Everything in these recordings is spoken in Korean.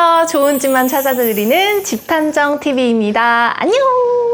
안녕하세요. 좋은 집만 찾아드리는 집탐정TV입니다. 안녕!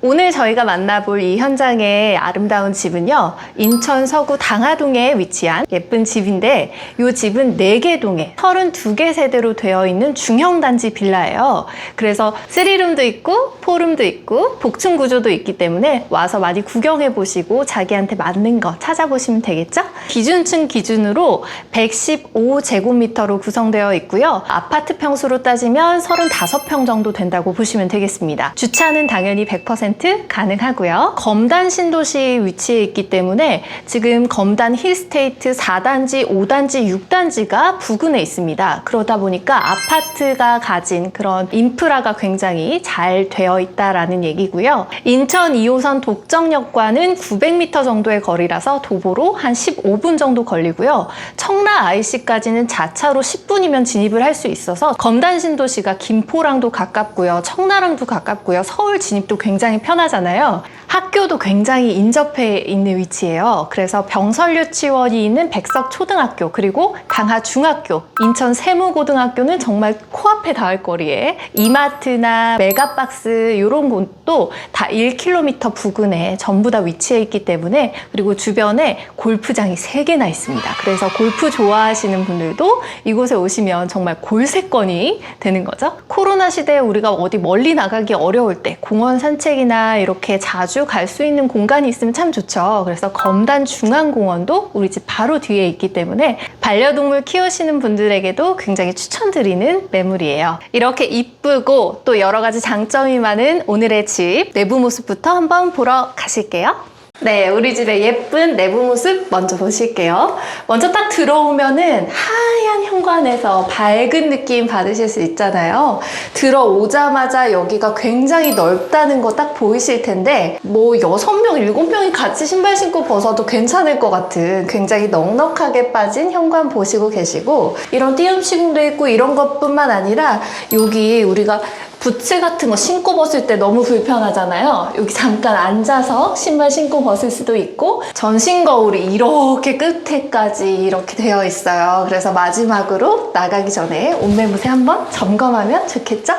오늘 저희가 만나볼 이 현장의 아름다운 집은요, 인천 서구 당하동에 위치한 예쁜 집인데, 이 집은 4개 동에 32개 세대로 되어 있는 중형 단지 빌라예요. 그래서 3룸도 있고, 4룸도 있고, 복층 구조도 있기 때문에 와서 많이 구경해 보시고 자기한테 맞는 거 찾아보시면 되겠죠? 기준층 기준으로 115제곱미터로 구성되어 있고요. 아파트 평수로 따지면 35평 정도 된다고 보시면 되겠습니다. 주차는 당연히 100% 가능하고요. 검단 신도시 위치해 있기 때문에 지금 검단 힐스테이트 4단지, 5단지, 6단지가 부근에 있습니다. 그러다 보니까 아파트가 가진 그런 인프라가 굉장히 잘 되어 있다라는 얘기고요. 인천 2호선 독정역과는 900m 정도의 거리라서 도보로 한 15분 정도 걸리고요. 청라 IC까지는 자차로 10분이면 진입을 할 수 있어서 검단 신도시가 김포랑도 가깝고요. 청라랑도 가깝고요. 서울 진입도 굉장히 편하잖아요. 학교도 굉장히 인접해 있는 위치예요. 그래서 병설 유치원이 있는 백석 초등학교 그리고 강하 중학교, 인천 세무고등학교는 정말 코앞에 닿을 거리에 이마트나 메가박스 이런 곳도 다 1km 부근에 전부 다 위치해 있기 때문에 그리고 주변에 골프장이 3개나 있습니다. 그래서 골프 좋아하시는 분들도 이곳에 오시면 정말 골세권이 되는 거죠. 코로나 시대에 우리가 어디 멀리 나가기 어려울 때 공원 산책이나 이렇게 자주 갈 수 있는 공간이 있으면 참 좋죠. 그래서 검단 중앙공원도 우리 집 바로 뒤에 있기 때문에 반려동물 키우시는 분들에게도 굉장히 추천드리는 매물이에요. 이렇게 이쁘고 또 여러 가지 장점이 많은 오늘의 집 내부 모습부터 한번 보러 가실게요. 네, 우리 집의 예쁜 내부 모습 먼저 보실게요. 먼저 딱 들어오면은 하얀 현관에서 밝은 느낌 받으실 수 있잖아요. 들어오자마자 여기가 굉장히 넓다는 거 딱 보이실 텐데, 뭐 6명, 7명이 같이 신발 신고 벗어도 괜찮을 것 같은 굉장히 넉넉하게 빠진 현관 보시고 계시고, 이런 띄움 시공도 있고 이런 것뿐만 아니라 여기 우리가 부츠 같은 거 신고 벗을 때 너무 불편하잖아요. 여기 잠깐 앉아서 신발 신고 벗을 수도 있고 전신 거울이 이렇게 끝에까지 이렇게 되어 있어요. 그래서 마지막으로 나가기 전에 옷매무새 한번 점검하면 좋겠죠?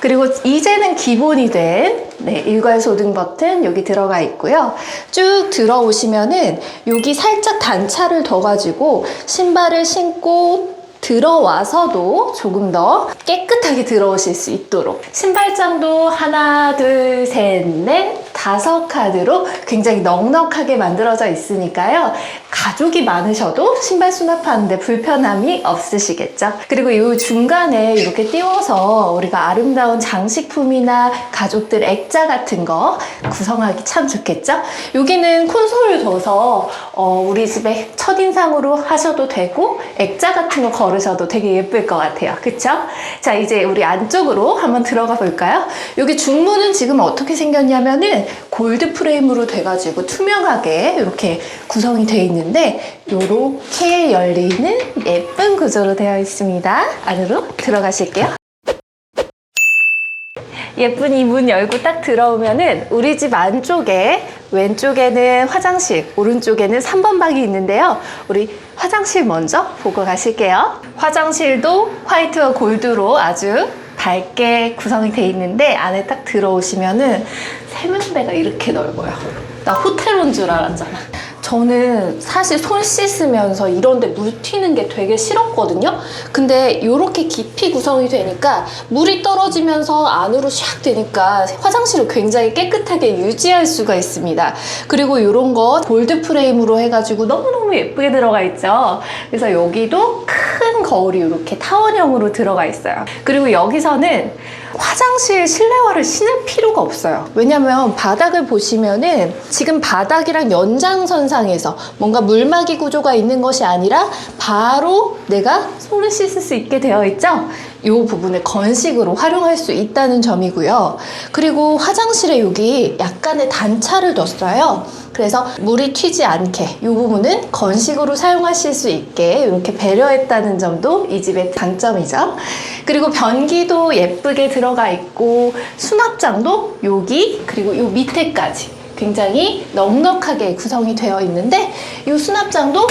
그리고 이제는 기본이 된 네, 일괄 소등 버튼 여기 들어가 있고요. 쭉 들어오시면은 여기 살짝 단차를 더 가지고 신발을 신고 들어와서도 조금 더 깨끗하게 들어오실 수 있도록 신발장도 하나, 둘, 셋, 넷, 다섯 칸으로 굉장히 넉넉하게 만들어져 있으니까요. 가족이 많으셔도 신발 수납하는데 불편함이 없으시겠죠. 그리고 이 중간에 이렇게 띄워서 우리가 아름다운 장식품이나 가족들 액자 같은 거 구성하기 참 좋겠죠. 여기는 콘솔을 둬서 어, 우리 집에 첫인상으로 하셔도 되고 액자 같은 거 걸 으셔도 되게 예쁠 것 같아요. 그쵸? 자, 이제 우리 안쪽으로 한번 들어가 볼까요? 여기 중문은 지금 어떻게 생겼냐면은 골드 프레임으로 돼가지고 투명하게 이렇게 구성이 되어 있는데 이렇게 열리는 예쁜 구조로 되어 있습니다. 안으로 들어가실게요. 예쁜 이 문 열고 딱 들어오면은 우리 집 안쪽에 왼쪽에는 화장실, 오른쪽에는 3번 방이 있는데요. 우리 화장실 먼저 보고 가실게요. 화장실도 화이트와 골드로 아주 밝게 구성이 돼 있는데 안에 딱 들어오시면은 세면대가 이렇게 넓어요. 나 호텔 온 줄 알았잖아. 저는 사실 손 씻으면서 이런데 물 튀는 게 되게 싫었거든요. 근데 이렇게 깊이 구성이 되니까 물이 떨어지면서 안으로 샥 되니까 화장실을 굉장히 깨끗하게 유지할 수가 있습니다. 그리고 이런 거 골드 프레임으로 해가지고 너무너무 예쁘게 들어가 있죠. 그래서 여기도 큰 거울이 이렇게 타원형으로 들어가 있어요. 그리고 여기서는 화장실 실내화를 신을 필요가 없어요. 왜냐면 바닥을 보시면은 지금 바닥이랑 연장선상에서 뭔가 물막이 구조가 있는 것이 아니라 바로 내가 손을 씻을 수 있게 되어 있죠? 이 부분을 건식으로 활용할 수 있다는 점이고요. 그리고 화장실에 여기 약간의 단차를 뒀어요. 그래서 물이 튀지 않게 이 부분은 건식으로 사용하실 수 있게 이렇게 배려했다는 점도 이 집의 장점이죠. 그리고 변기도 예쁘게 들어가 있고 수납장도 여기 그리고 이 밑에까지 굉장히 넉넉하게 구성이 되어 있는데 이 수납장도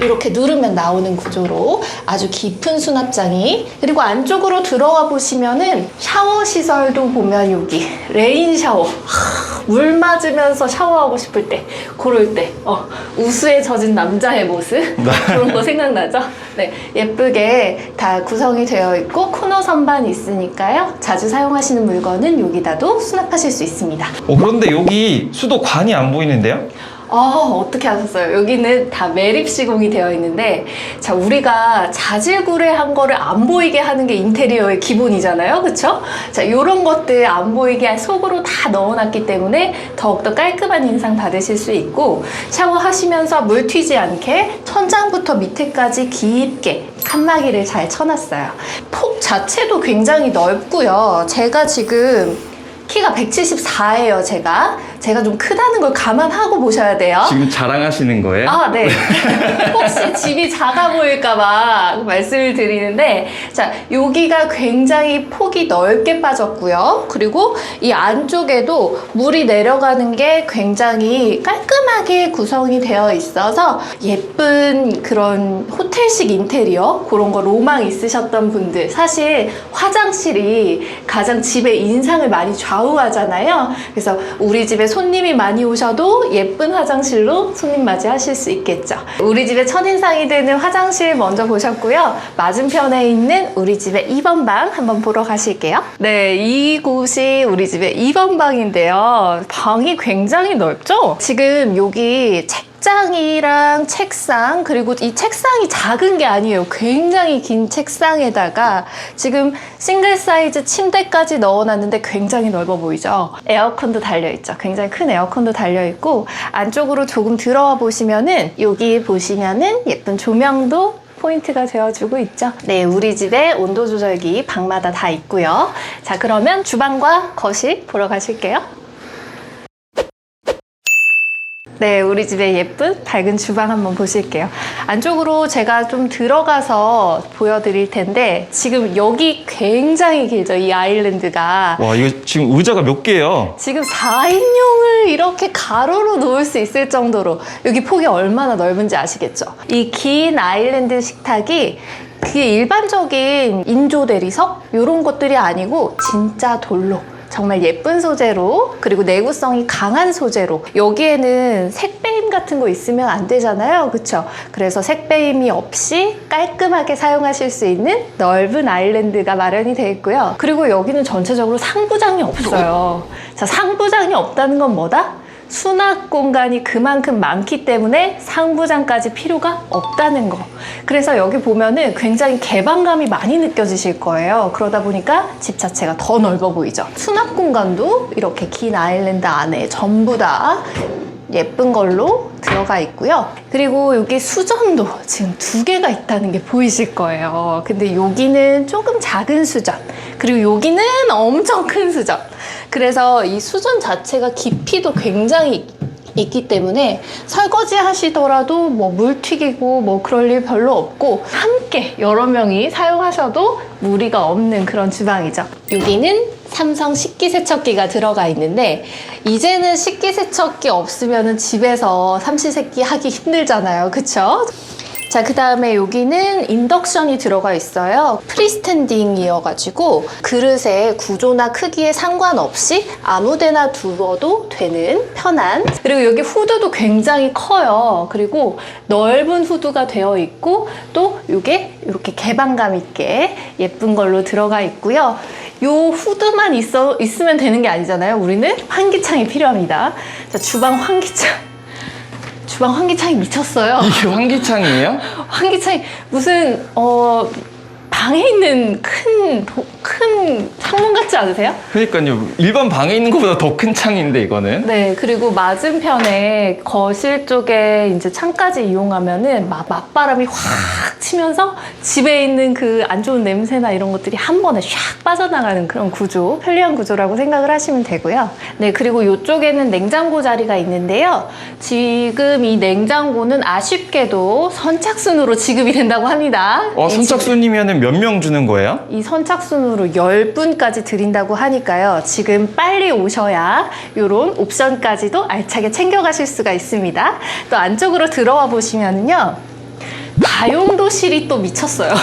이렇게 누르면 나오는 구조로 아주 깊은 수납장이 그리고 안쪽으로 들어와 보시면은 샤워 시설도 보면 여기 레인 샤워 하, 물 맞으면서 샤워하고 싶을 때 그럴 때 어, 우수에 젖은 남자의 모습 그런 거 생각나죠? 네 예쁘게 다 구성이 되어 있고 코너 선반이 있으니까요 자주 사용하시는 물건은 여기다도 수납하실 수 있습니다. 어, 그런데 여기 수도관이 안 보이는데요? 어, 어떻게 하셨어요? 여기는 다 매립 시공이 되어 있는데, 자, 우리가 자질구레한 거를 안 보이게 하는 게 인테리어의 기본이잖아요. 그쵸? 자, 요런 것들 안 보이게 속으로 다 넣어놨기 때문에 더욱더 깔끔한 인상 받으실 수 있고, 샤워하시면서 물 튀지 않게 천장부터 밑에까지 깊게 칸막이를 잘 쳐놨어요. 폭 자체도 굉장히 넓고요. 제가 지금 키가 174예요, 제가. 제가 좀 크다는 걸 감안하고 보셔야 돼요. 지금 자랑하시는 거예요? 아, 네. 혹시 집이 작아 보일까봐 말씀을 드리는데, 자, 여기가 굉장히 폭이 넓게 빠졌고요. 그리고 이 안쪽에도 물이 내려가는 게 굉장히 깔끔하게 구성이 되어 있어서 예쁜 그런 호텔식 인테리어, 그런 거 로망 있으셨던 분들, 사실 화장실이 가장 집의 인상을 많이 좌우하잖아요. 그래서 우리 집에 손님이 많이 오셔도 예쁜 화장실로 손님 맞이하실 수 있겠죠. 우리 집의 첫인상이 되는 화장실 먼저 보셨고요. 맞은편에 있는 우리 집의 2번 방 한번 보러 가실게요. 네, 이곳이 우리 집의 2번 방인데요. 방이 굉장히 넓죠? 지금 여기 책장이랑 책상 그리고 이 책상이 작은 게 아니에요. 굉장히 긴 책상에다가 지금 싱글 사이즈 침대까지 넣어놨는데 굉장히 넓어 보이죠. 에어컨도 달려 있죠. 굉장히 큰 에어컨도 달려 있고 안쪽으로 조금 들어와 보시면은 여기 보시면은 예쁜 조명도 포인트가 되어주고 있죠. 네, 우리 집에 온도 조절기 방마다 다 있고요. 자, 그러면 주방과 거실 보러 가실게요. 네, 우리 집의 예쁜 밝은 주방 한번 보실게요. 안쪽으로 제가 좀 들어가서 보여드릴 텐데 지금 여기 굉장히 길죠, 이 아일랜드가. 와, 이거 지금 의자가 몇 개예요? 지금 4인용을 이렇게 가로로 놓을 수 있을 정도로 여기 폭이 얼마나 넓은지 아시겠죠? 이 긴 아일랜드 식탁이 그 일반적인 인조 대리석 이런 것들이 아니고 진짜 돌로 정말 예쁜 소재로 그리고 내구성이 강한 소재로. 여기에는 색배임 같은 거 있으면 안 되잖아요. 그쵸? 그래서 색배임이 없이 깔끔하게 사용하실 수 있는 넓은 아일랜드가 마련이 되어 있고요. 그리고 여기는 전체적으로 상부장이 없어요. 자 상부장이 없다는 건 뭐다? 수납 공간이 그만큼 많기 때문에 상부장까지 필요가 없다는 거. 그래서 여기 보면은 굉장히 개방감이 많이 느껴지실 거예요. 그러다 보니까 집 자체가 더 넓어 보이죠. 수납 공간도 이렇게 긴 아일랜드 안에 전부 다 예쁜 걸로 들어가 있고요. 그리고 여기 수전도 지금 두 개가 있다는 게 보이실 거예요. 근데 여기는 조금 작은 수전, 그리고 여기는 엄청 큰 수전. 그래서 이 수전 자체가 깊이도 굉장히 있기 때문에 설거지 하시더라도 뭐 물 튀기고 뭐 그럴 일 별로 없고 함께 여러 명이 사용하셔도 무리가 없는 그런 주방이죠. 여기는 삼성 식기세척기가 들어가 있는데 이제는 식기세척기 없으면 집에서 삼시세끼 하기 힘들잖아요. 그쵸? 자, 그 다음에 여기는 인덕션이 들어가 있어요. 프리스탠딩이어가지고 그릇의 구조나 크기에 상관없이 아무데나 두어도 되는 편한. 그리고 여기 후드도 굉장히 커요. 그리고 넓은 후드가 되어 있고 또 이게 이렇게 개방감 있게 예쁜 걸로 들어가 있고요. 요 후드만 있어, 있으면 되는 게 아니잖아요. 우리는 환기창이 필요합니다. 자, 주방 환기창. 주방 환기창이 미쳤어요. 이게 환기창이에요? 환기창이 무슨 어 방에 있는 큰, 도- 큰 창문 같지 않으세요? 그러니까요. 일반 방에 있는 것보다 더 큰 창인데 이거는. 네, 그리고 맞은편에 거실 쪽에 이제 창까지 이용하면은 막 맞바람이 확 치면서 집에 있는 그 안 좋은 냄새나 이런 것들이 한 번에 샥 빠져나가는 그런 구조, 편리한 구조라고 생각을 하시면 되고요. 네, 그리고 이쪽에는 냉장고 자리가 있는데요. 지금 이 냉장고는 아쉽게도 선착순으로 지급이 된다고 합니다. 어, 이 선착순이면 몇명 주는 거예요? 이 선착순으로 10분까지 드린다고 하니까요. 지금 빨리 오셔야 이런 옵션까지도 알차게 챙겨가실 수가 있습니다. 또 안쪽으로 들어와 보시면요. 다용도실이 또 미쳤어요.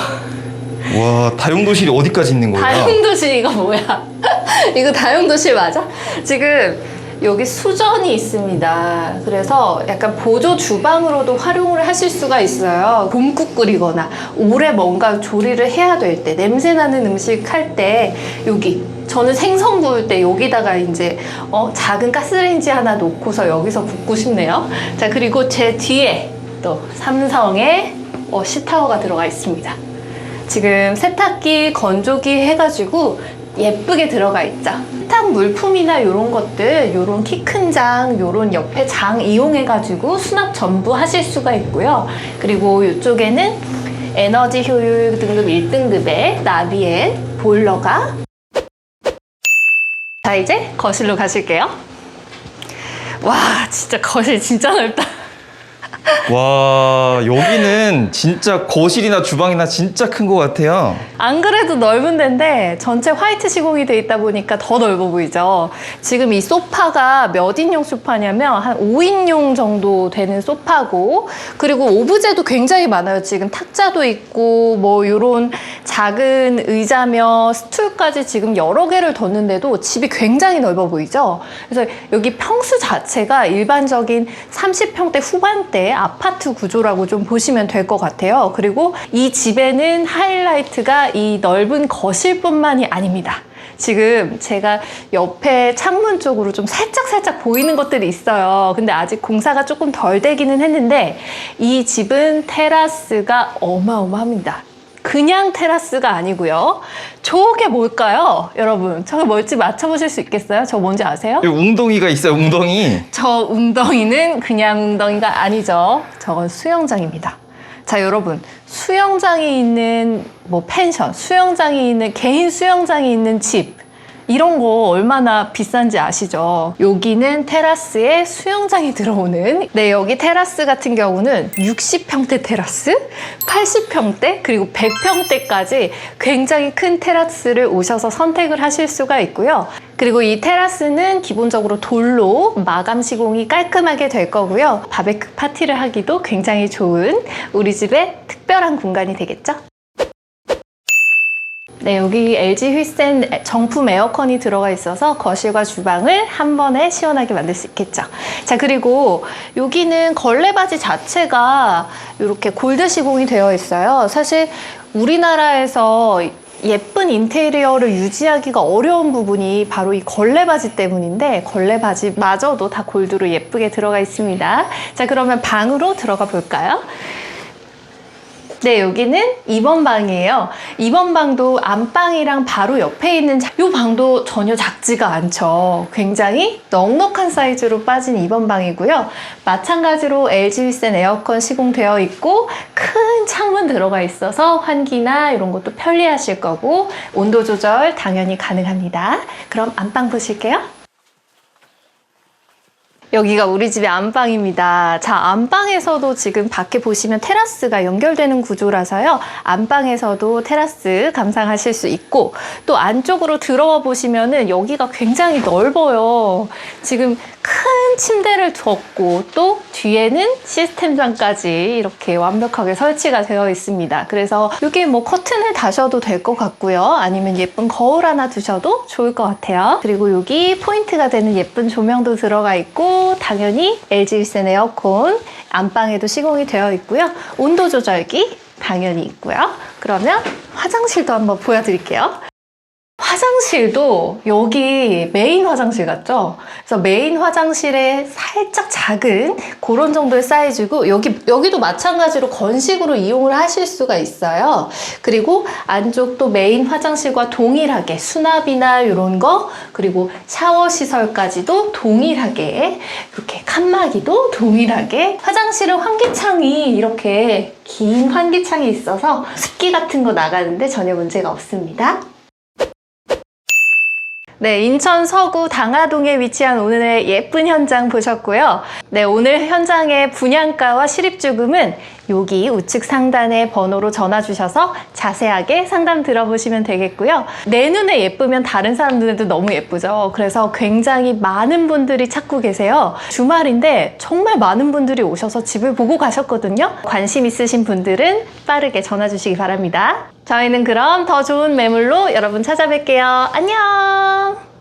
와 다용도실이 어디까지 있는 거예요? 다용도실 이거 뭐야? 이거 다용도실 맞아? 지금 여기 수전이 있습니다. 그래서 약간 보조 주방으로도 활용을 하실 수가 있어요. 곰국 끓이거나 오래 뭔가 조리를 해야 될 때, 냄새 나는 음식 할 때 여기 저는 생선 구울 때 여기다가 이제 어, 작은 가스레인지 하나 놓고서 여기서 굽고 싶네요. 자 그리고 제 뒤에 또 삼성의 어, 시타워가 들어가 있습니다. 지금 세탁기, 건조기 해가지고 예쁘게 들어가 있죠. 세탁 물품이나 이런 것들, 이런 키 큰 장, 이런 옆에 장 이용해가지고 수납 전부 하실 수가 있고요. 그리고 이쪽에는 에너지 효율 등급 1등급의 나비엔 보일러가 자 이제 거실로 가실게요. 와 진짜 거실 진짜 넓다. 와 여기는 진짜 거실이나 주방이나 진짜 큰 것 같아요. 안 그래도 넓은 데인데 전체 화이트 시공이 돼 있다 보니까 더 넓어 보이죠. 지금 이 소파가 몇 인용 소파냐면 한 5인용 정도 되는 소파고 그리고 오브제도 굉장히 많아요. 지금 탁자도 있고 뭐 요런 작은 의자며 스툴까지 지금 여러 개를 뒀는데도 집이 굉장히 넓어 보이죠. 그래서 여기 평수 자체가 일반적인 30평대 후반대 아파트 구조라고 좀 보시면 될 것 같아요. 그리고 이 집에는 하이라이트가 이 넓은 거실뿐만이 아닙니다. 지금 제가 옆에 창문 쪽으로 좀 살짝 살짝 보이는 것들이 있어요. 근데 아직 공사가 조금 덜 되기는 했는데 이 집은 테라스가 어마어마합니다. 그냥 테라스가 아니고요. 저게 뭘까요? 여러분, 저게 뭘지 맞춰보실 수 있겠어요? 저 뭔지 아세요? 여기 웅덩이가 있어요. 웅덩이. 저 웅덩이는 그냥 웅덩이가 아니죠. 저건 수영장입니다. 자, 여러분. 수영장이 있는 뭐 펜션, 수영장이 있는 개인 수영장이 있는 집. 이런 거 얼마나 비싼지 아시죠? 여기는 테라스에 수영장이 들어오는 네, 여기 테라스 같은 경우는 60평대 테라스, 80평대, 그리고 100평대까지 굉장히 큰 테라스를 오셔서 선택을 하실 수가 있고요. 그리고 이 테라스는 기본적으로 돌로 마감 시공이 깔끔하게 될 거고요. 바베큐 파티를 하기도 굉장히 좋은 우리 집의 특별한 공간이 되겠죠? 네, 여기 LG 휘센 정품 에어컨이 들어가 있어서 거실과 주방을 한 번에 시원하게 만들 수 있겠죠. 자, 그리고 여기는 걸레바지 자체가 이렇게 골드 시공이 되어 있어요. 사실 우리나라에서 예쁜 인테리어를 유지하기가 어려운 부분이 바로 이 걸레바지 때문인데 걸레바지마저도 다 골드로 예쁘게 들어가 있습니다. 자, 그러면 방으로 들어가 볼까요? 네, 여기는 2번 방이에요. 2번 방도 안방이랑 바로 옆에 있는 자- 이 방도 전혀 작지가 않죠. 굉장히 넉넉한 사이즈로 빠진 2번 방이고요. 마찬가지로 LG 휘센 에어컨 시공되어 있고 큰 창문 들어가 있어서 환기나 이런 것도 편리하실 거고 온도 조절 당연히 가능합니다. 그럼 안방 보실게요. 여기가 우리 집의 안방입니다. 자, 안방에서도 지금 밖에 보시면 테라스가 연결되는 구조라서요. 안방에서도 테라스 감상하실 수 있고 또 안쪽으로 들어와 보시면은 여기가 굉장히 넓어요. 지금 큰 침대를 뒀고 또 뒤에는 시스템장까지 이렇게 완벽하게 설치가 되어 있습니다. 그래서 여기 뭐 커튼을 다셔도 될 것 같고요. 아니면 예쁜 거울 하나 두셔도 좋을 것 같아요. 그리고 여기 포인트가 되는 예쁜 조명도 들어가 있고 당연히 LG 휘센 에어컨 안방에도 시공이 되어 있고요. 온도 조절기 당연히 있고요. 그러면 화장실도 한번 보여드릴게요. 화장실도 여기 메인 화장실 같죠? 그래서 메인 화장실에 살짝 작은 그런 정도의 사이즈고 여기 여기도 마찬가지로 건식으로 이용을 하실 수가 있어요. 그리고 안쪽도 메인 화장실과 동일하게 수납이나 이런 거 그리고 샤워 시설까지도 동일하게 이렇게 칸막이도 동일하게 화장실은 환기창이 이렇게 긴 환기창이 있어서 습기 같은 거 나가는데 전혀 문제가 없습니다. 네, 인천 서구 당하동에 위치한 오늘의 예쁜 현장 보셨고요. 네, 오늘 현장의 분양가와 실입주금은 여기 우측 상단의 번호로 전화 주셔서 자세하게 상담 들어보시면 되겠고요. 내 눈에 예쁘면 다른 사람 눈에도 너무 예쁘죠. 그래서 굉장히 많은 분들이 찾고 계세요. 주말인데 정말 많은 분들이 오셔서 집을 보고 가셨거든요. 관심 있으신 분들은 빠르게 전화 주시기 바랍니다. 저희는 그럼 더 좋은 매물로 여러분 찾아뵐게요. 안녕!